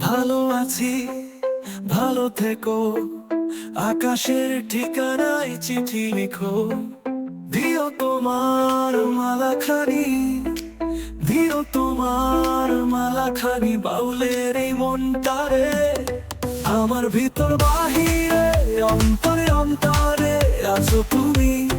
ভালো আছি, ভালো থেকো। আকাশের ঠিকানায় চিঠি লিখো। দিও তোমার মালাখানি, দিও তোমার মালাখানি বাউলের এই মনটারে। আমার ভিতর বাহিরে, অন্তরে অন্তরে আছো তুমি।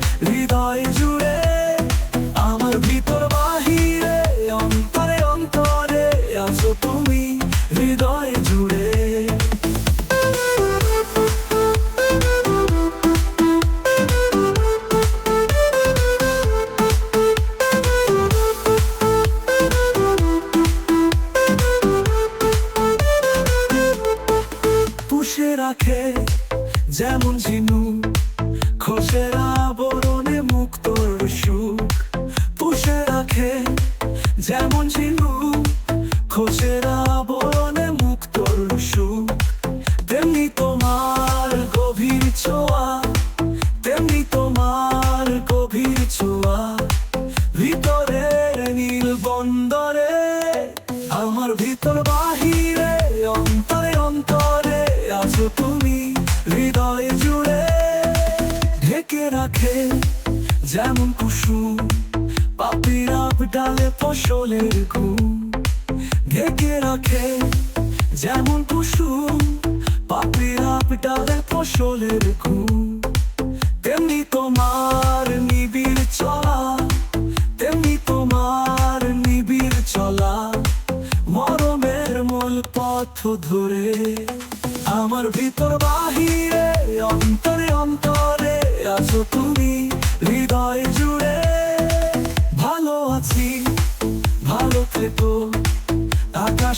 পুষে রাখে যেমন ঝিনু। খোসের আবরণে মুক্তর সুখ পুষে রাখে যেমন ঝিনু। খোসের আবরণে ঢেকে রাখে যেমন কুসুম পাপিরা ডালে ফসলের ঘুম ঢেকে রাখে যেমন কুসুম পাপিরা ডালে ফসলের ঘুম তেমনি তোমার নিবিড় চলা, তেমনি তোমার নিবিড় চলা মরমের মূল পথ ধরে আমার ভিতর বাহিরে অন্তরে